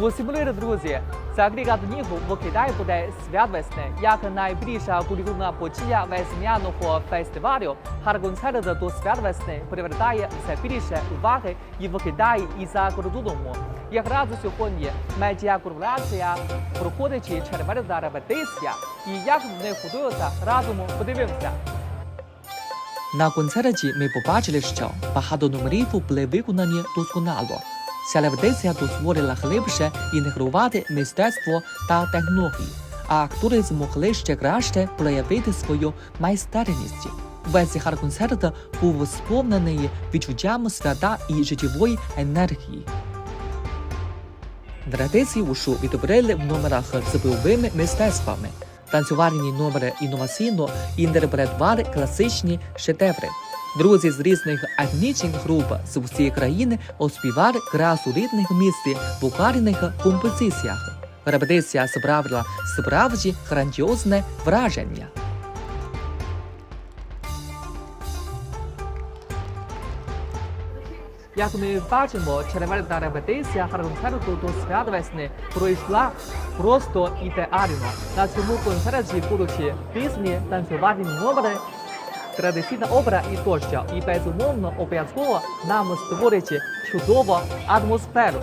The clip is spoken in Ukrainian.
Усімли друзі, за кілька днів в Китаї буде свят весни. Як найбільша культурна подія весняного фестивалю, Харконцерт до свят весни привертає все більше уваги і в Китаї, і за кордоном. Якраз сьогодні медіакорпорація проходить червона репетиція. І як вони готуються, разом подивимося. На концерті ми побачили, що багато номерів були виконані досконало. Ця репетиція дозволила глибше інтегрувати мистецтво та технології, а актори змогли ще краще проявити свою майстерність. Весь хар-концерт був сповнений відчуттям свята і життєвої енергії. Традиції ушу відтворили в номерах з бойовими мистецтвами. Танцювальні номери інноваційно інтерпретували класичні шедеври. Друзі з різних етнічних груп з усієї країни оспівали красу рідних місць в вокальних композиціях. Репетиція справила справді грандіозне враження. Як ми бачимо, червона репетиція концерту до свят весни пройшла просто ідеально. На цьому концерті будуть пісні, танцювальні номери, традиційна опера і тощо. І безумовно обов'язково нам створить чудову атмосферу.